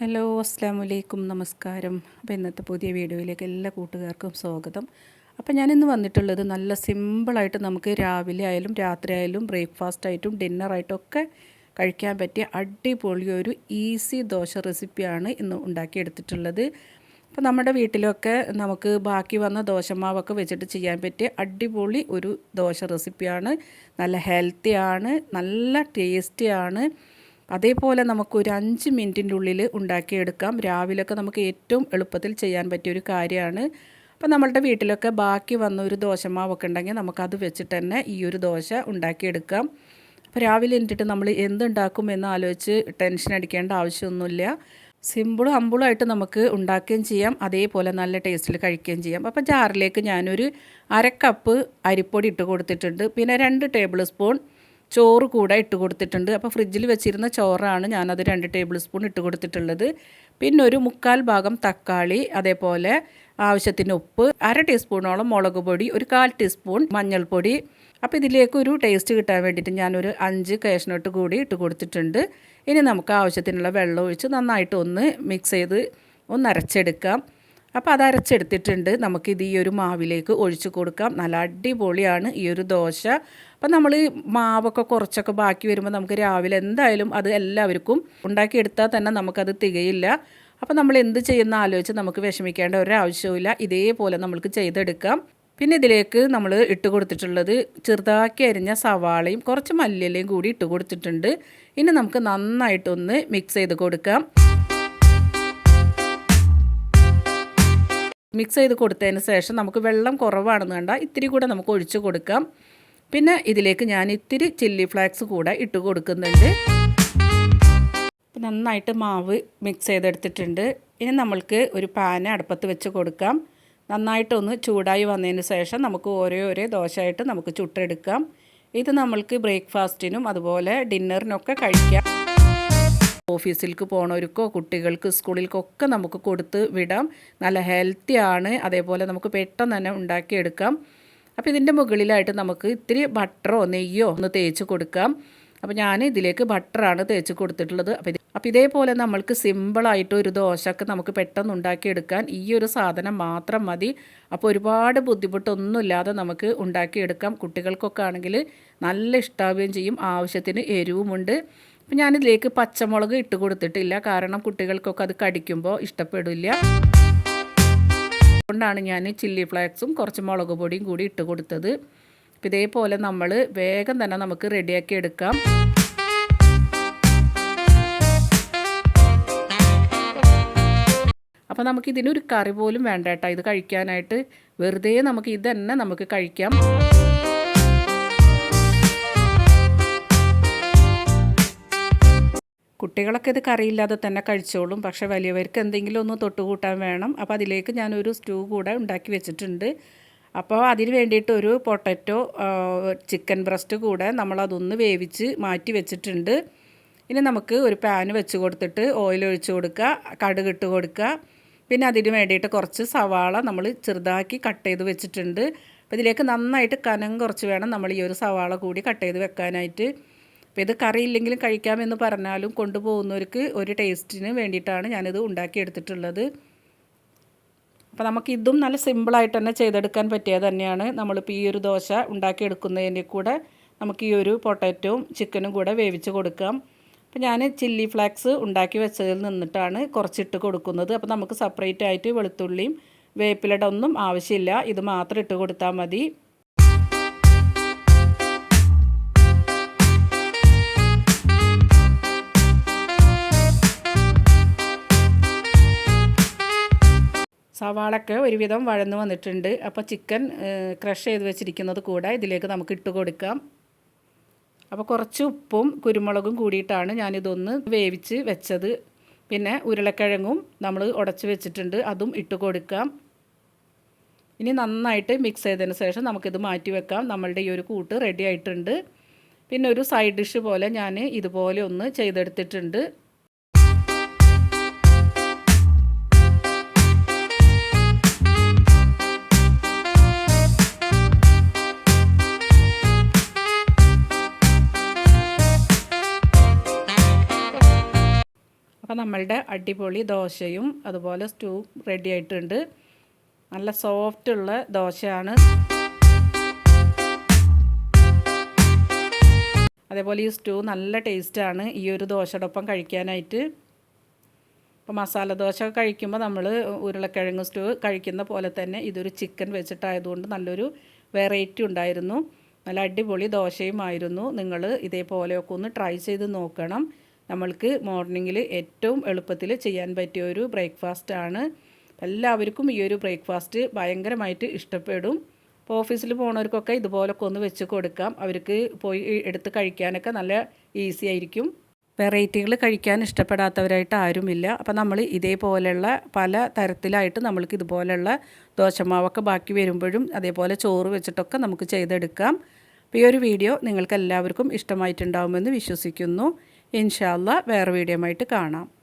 Hello അസ്സാം വലൈക്കും നമസ്കാരം. അപ്പോൾ ഇന്നത്തെ പുതിയ വീഡിയോയിലേക്ക് എല്ലാ കൂട്ടുകാർക്കും സ്വാഗതം. അപ്പോൾ ഞാനിന്ന് വന്നിട്ടുള്ളത് നല്ല സിമ്പിളായിട്ട് നമുക്ക് രാവിലെ ആയാലും രാത്രി ആയാലും ബ്രേക്ക്ഫാസ്റ്റ് ആയിട്ടും ഡിന്നറായിട്ടും ഒക്കെ കഴിക്കാൻ പറ്റിയ അടിപൊളി ഒരു ഈസി ദോശ റെസിപ്പിയാണ് ഇന്ന് ഉണ്ടാക്കിയെടുത്തിട്ടുള്ളത്. അപ്പോൾ നമ്മുടെ വീട്ടിലൊക്കെ നമുക്ക് ബാക്കി വന്ന ദോശമാവൊക്കെ വെച്ചിട്ട് ചെയ്യാൻ പറ്റിയ അടിപൊളി ഒരു ദോശ റെസിപ്പിയാണ് നല്ല ഹെൽത്തിയാണ് നല്ല ടേസ്റ്റിയാണ് അതേപോലെ നമുക്ക് ഒരു അഞ്ച് മിനിറ്റിന്റെ ഉള്ളിൽ ഉണ്ടാക്കിയെടുക്കാം. രാവിലെയൊക്കെ നമുക്ക് ഏറ്റവും എളുപ്പത്തിൽ ചെയ്യാൻ പറ്റിയൊരു കാര്യമാണ്. അപ്പോൾ നമ്മളുടെ വീട്ടിലൊക്കെ ബാക്കി വന്ന ഒരു ദോശമാവൊക്കെ ഉണ്ടെങ്കിൽ നമുക്കത് വെച്ചിട്ട് തന്നെ ഈ ഒരു ദോശ ഉണ്ടാക്കിയെടുക്കാം. അപ്പോൾ രാവിലെ എന്നിട്ട് നമ്മൾ എന്തുണ്ടാക്കും എന്ന് ആലോചിച്ച് ടെൻഷൻ അടിക്കേണ്ട ആവശ്യമൊന്നുമില്ല. സിമ്പിളും അമ്പിളുമായിട്ട് നമുക്ക് ഉണ്ടാക്കുകയും ചെയ്യാം. അതേപോലെ നല്ല ടേസ്റ്റിൽ കഴിക്കുകയും ചെയ്യാം. അപ്പോൾ ജാറിലേക്ക് ഞാനൊരു അര കപ്പ് അരിപ്പൊടി ഇട്ട് കൊടുത്തിട്ടുണ്ട്. പിന്നെ രണ്ട് ടേബിൾ സ്പൂൺ ചോറ് കൂടെ ഇട്ട് കൊടുത്തിട്ടുണ്ട്. അപ്പോൾ ഫ്രിഡ്ജിൽ വെച്ചിരുന്ന ചോറാണ് ഞാനത് രണ്ട് ടേബിൾ സ്പൂൺ ഇട്ട് കൊടുത്തിട്ടുള്ളത്. പിന്നെ ഒരു മുക്കാൽ ഭാഗം തക്കാളി അതേപോലെ ആവശ്യത്തിന് ഉപ്പ് അര ടീസ്പൂണോളം മുളക് പൊടി ഒരു കാൽ ടീസ്പൂൺ മഞ്ഞൾപ്പൊടി. അപ്പോൾ ഇതിലേക്ക് ഒരു ടേസ്റ്റ് കിട്ടാൻ വേണ്ടിയിട്ട് ഞാനൊരു അഞ്ച് കാഷ്നട്ട് കൂടി ഇട്ട് കൊടുത്തിട്ടുണ്ട്. ഇനി നമുക്ക് ആവശ്യത്തിനുള്ള വെള്ളം ഒഴിച്ച് നന്നായിട്ട് ഒന്ന് മിക്സ് ചെയ്ത് ഒന്ന് അരച്ചെടുക്കാം. അപ്പോൾ അത് അരച്ചെടുത്തിട്ടുണ്ട് നമുക്കിത് ഈ ഒരു മാവിലേക്ക് ഒഴിച്ച് കൊടുക്കാം. നല്ല അടിപൊളിയാണ് ഈ ഒരു ദോശ. അപ്പം നമ്മൾ മാവൊക്കെ കുറച്ചൊക്കെ ബാക്കി വരുമ്പോൾ നമുക്ക് രാവിലെ എന്തായാലും അത് എല്ലാവർക്കും ഉണ്ടാക്കിയെടുത്താൽ തന്നെ നമുക്കത് തികയില്ല. അപ്പോൾ നമ്മൾ എന്ത് ചെയ്യുന്ന ആലോചിച്ച് നമുക്ക് വിഷമിക്കേണ്ട ഒരാവശ്യവുമില്ല. ഇതേപോലെ നമ്മൾക്ക് ചെയ്തെടുക്കാം. പിന്നെ ഇതിലേക്ക് നമ്മൾ ഇട്ട് കൊടുത്തിട്ടുള്ളത് ചെറുതാക്കി അരിഞ്ഞ സവാളയും കുറച്ച് മല്ലിയിലയും കൂടി ഇട്ട് കൊടുത്തിട്ടുണ്ട്. ഇനി നമുക്ക് നന്നായിട്ടൊന്ന് മിക്സ് ചെയ്ത് കൊടുക്കാം. മിക്സ് ചെയ്ത് കൊടുത്തതിന് ശേഷം നമുക്ക് വെള്ളം കുറവാണെന്ന് വേണ്ട ഇത്തിരി കൂടെ നമുക്ക് ഒഴിച്ചു കൊടുക്കാം. പിന്നെ ഇതിലേക്ക് ഞാൻ ഇത്തിരി ചില്ലി ഫ്ലാക്സ് കൂടെ ഇട്ട് കൊടുക്കുന്നുണ്ട്. നന്നായിട്ട് മാവ് മിക്സ് ചെയ്തെടുത്തിട്ടുണ്ട്. ഇനി നമ്മൾക്ക് ഒരു പാന അടുപ്പത്ത് വെച്ച് കൊടുക്കാം. നന്നായിട്ടൊന്ന് ചൂടായി വന്നതിന് ശേഷം നമുക്ക് ഓരോ ഓരോ ദോശയായിട്ട് നമുക്ക് ചുട്ടെടുക്കാം. ഇത് നമ്മൾക്ക് ബ്രേക്ക്ഫാസ്റ്റിനും അതുപോലെ ഡിന്നറിനൊക്കെ കഴിക്കാം. ഓഫീസിലേക്ക് പോണവർക്കോ കുട്ടികൾക്ക് സ്കൂളിലേക്കൊക്കെ നമുക്ക് കൊടുത്ത് വിടാം. നല്ല ഹെൽത്തിയാണ് അതേപോലെ നമുക്ക് പെട്ടെന്ന് തന്നെ ഉണ്ടാക്കിയെടുക്കാം. അപ്പോൾ ഇതിന്റെ മുകളിലായിട്ട് നമുക്ക് ഇത്തിരി ബട്ടറോ നെയ്യോ ഒന്ന് തേച്ച് കൊടുക്കാം. അപ്പോൾ ഞാൻ ഇതിലേക്ക് ബട്ടറാണ് തേച്ച് കൊടുത്തിട്ടുള്ളത്. അപ്പോൾ അപ്പോൾ ഇതേപോലെ നമ്മൾക്ക് സിമ്പിളായിട്ട് ഒരു ദോശക്ക് നമുക്ക് പെട്ടെന്ന് ഉണ്ടാക്കിയെടുക്കാൻ ഈ ഒരു സാധനം മാത്രം മതി. അപ്പോൾ ഒരുപാട് ബുദ്ധിമുട്ടൊന്നുമില്ലാതെ നമുക്ക് ഉണ്ടാക്കിയെടുക്കാം. കുട്ടികൾക്കൊക്കെ ആണെങ്കിൽ നല്ല ഇഷ്ടാവുകയും ചെയ്യും. ആവശ്യത്തിന് എരിവുമുണ്ട്. അപ്പം ഞാനിതിലേക്ക് പച്ചമുളക് ഇട്ട് കൊടുത്തിട്ടില്ല. കാരണം കുട്ടികൾക്കൊക്കെ അത് കടിക്കുമ്പോൾ ഇഷ്ടപ്പെടില്ല. അതുകൊണ്ടാണ് ഞാൻ ചില്ലി ഫ്ലേക്സും കുറച്ച് മുളക് പൊടിയും കൂടി ഇട്ട് കൊടുത്തത്. അപ്പം ഇതേപോലെ നമ്മൾ വേഗം തന്നെ നമുക്ക് റെഡിയാക്കി എടുക്കാം. അപ്പോൾ നമുക്കിതിനൊരു കറി പോലും വേണ്ട കേട്ടോ. ഇത് കഴിക്കാനായിട്ട് വെറുതെ നമുക്ക് ഇതന്നെ തന്നെ നമുക്ക് കഴിക്കാം. കുട്ടികളൊക്കെ ഇത് കറിയില്ലാതെ തന്നെ കഴിച്ചോളും. പക്ഷേ വലിയവർക്ക് എന്തെങ്കിലും ഒന്ന് തൊട്ടുകൂട്ടാൻ വേണം. അപ്പോൾ അതിലേക്ക് ഞാനൊരു സ്റ്റൂ കൂടെ ഉണ്ടാക്കി വെച്ചിട്ടുണ്ട്. അപ്പോൾ അതിന് വേണ്ടിയിട്ട് ഒരു പൊട്ടറ്റോ ചിക്കൻ ബ്രസ്റ്റ് കൂടെ നമ്മളതൊന്ന് വേവിച്ച് മാറ്റി വെച്ചിട്ടുണ്ട്. ഇനി നമുക്ക് ഒരു പാന് വെച്ച് കൊടുത്തിട്ട് ഓയിൽ ഒഴിച്ച് കൊടുക്കുക കടുക് ഇട്ട് കൊടുക്കുക. പിന്നെ അതിന് വേണ്ടിയിട്ട് കുറച്ച് സവാള നമ്മൾ ചെറുതാക്കി കട്ട് ചെയ്ത് വെച്ചിട്ടുണ്ട്. അപ്പോൾ ഇതിലേക്ക് നന്നായിട്ട് കനം കുറച്ച് വേണം നമ്മൾ ഈ ഒരു സവാള കൂടി കട്ട് ചെയ്ത് വെക്കാനായിട്ട്. അപ്പോൾ ഇത് കറി ഇല്ലെങ്കിലും കഴിക്കാമെന്ന് പറഞ്ഞാലും കൊണ്ടുപോകുന്നവർക്ക് ഒരു ടേസ്റ്റിന് വേണ്ടിയിട്ടാണ് ഞാനിത് ഉണ്ടാക്കിയെടുത്തിട്ടുള്ളത്. അപ്പോൾ നമുക്ക് ഇതും നല്ല സിമ്പിളായിട്ട് തന്നെ ചെയ്തെടുക്കാൻ പറ്റിയത് തന്നെയാണ് നമ്മളിപ്പോൾ ഈ ഒരു ദോശ ഉണ്ടാക്കിയെടുക്കുന്നതിന്റെ കൂടെ നമുക്ക് ഈ ഒരു പൊട്ടാറ്റോവും ചിക്കനും കൂടെ വേവിച്ച് കൊടുക്കാം. അപ്പോൾ ഞാൻ ചില്ലി ഫ്ലാക്സ് ഉണ്ടാക്കി വെച്ചതിൽ നിന്നിട്ടാണ് കുറച്ചിട്ട് കൊടുക്കുന്നത്. അപ്പോൾ നമുക്ക് സെപ്പറേറ്റ് ആയിട്ട് വെളുത്തുള്ളിയും വേപ്പിലട ഒന്നും ആവശ്യമില്ല. ഇത് മാത്രം ഇട്ട് കൊടുത്താൽ മതി. സവാളൊക്കെ ഒരുവിധം വഴന്നു വന്നിട്ടുണ്ട്. അപ്പോൾ ചിക്കൻ ക്രഷ് ചെയ്ത് വെച്ചിരിക്കുന്നത് കൂടെ ഇതിലേക്ക് നമുക്ക് ഇട്ട് കൊടുക്കാം. അപ്പോൾ കുറച്ച് ഉപ്പും കുരുമുളകും കൂടിയിട്ടാണ് ഞാനിതൊന്ന് വേവിച്ച് വെച്ചത്. പിന്നെ ഉരുളക്കിഴങ്ങും നമ്മൾ ഉടച്ച് വെച്ചിട്ടുണ്ട് അതും ഇട്ട് കൊടുക്കാം. ഇനി നന്നായിട്ട് മിക്സ് ചെയ്തതിന് ശേഷം നമുക്കിത് മാറ്റി വെക്കാം. നമ്മളുടെ ഈ ഒരു കൂട്ട് റെഡി ആയിട്ടുണ്ട്. പിന്നെ ഒരു സൈഡ് ഡിഷ് പോലെ ഞാൻ ഇതുപോലെ ഒന്ന് ചെയ്തെടുത്തിട്ടുണ്ട്. അപ്പോൾ നമ്മളുടെ അടിപൊളി ദോശയും അതുപോലെ സ്റ്റൂ റെഡി ആയിട്ടുണ്ട്. നല്ല സോഫ്റ്റ് ഉള്ള ദോശയാണ്. അതേപോലെ ഈ സ്റ്റൂ നല്ല ടേസ്റ്റാണ് ഈ ഒരു ദോശയുടെ ഒപ്പം കഴിക്കാനായിട്ട്. അപ്പോൾ മസാല ദോശ കഴിക്കുമ്പോൾ നമ്മൾ ഉരുളക്കിഴങ്ങ് സ്റ്റൂ കഴിക്കുന്ന പോലെ തന്നെ ഇതൊരു ചിക്കൻ വെച്ചിട്ടായതുകൊണ്ട് നല്ലൊരു വെറൈറ്റി ഉണ്ടായിരുന്നു. നല്ല അടിപൊളി ദോശയുമായിരുന്നു. നിങ്ങൾ ഇതേപോലെയൊക്കെ ഒന്ന് ട്രൈ ചെയ്ത് നോക്കണം. നമ്മൾക്ക് മോർണിംഗിൽ ഏറ്റവും എളുപ്പത്തിൽ ചെയ്യാൻ പറ്റിയ ഒരു ബ്രേക്ക്ഫാസ്റ്റ് ആണ്. എല്ലാവർക്കും ഈ ഒരു ബ്രേക്ക്ഫാസ്റ്റ് ഭയങ്കരമായിട്ട് ഇഷ്ടപ്പെടും. അപ്പോൾ ഓഫീസിൽ പോകുന്നവർക്കൊക്കെ ഇതുപോലൊക്കെ ഒന്ന് വെച്ച് കൊടുക്കാം. അവർക്ക് പോയി എടുത്ത് കഴിക്കാനൊക്കെ നല്ല ഈസി ആയിരിക്കും. വെറൈറ്റികൾ കഴിക്കാൻ ഇഷ്ടപ്പെടാത്തവരായിട്ട് ആരുമില്ല. അപ്പോൾ നമ്മൾ ഇതേപോലെയുള്ള പല തരത്തിലായിട്ട് നമ്മൾക്ക് ഇതുപോലെയുള്ള ദോശമാവൊക്കെ ബാക്കി വരുമ്പോഴും അതേപോലെ ചോറ് വെച്ചിട്ടൊക്കെ നമുക്ക് ചെയ്തെടുക്കാം. അപ്പോൾ ഈ ഒരു വീഡിയോ നിങ്ങൾക്ക് എല്ലാവർക്കും ഇഷ്ടമായിട്ടുണ്ടാകുമെന്ന് വിശ്വസിക്കുന്നു. ഇൻഷാല്ല വേറെ വീഡിയോ ആയിട്ട് കാണാം.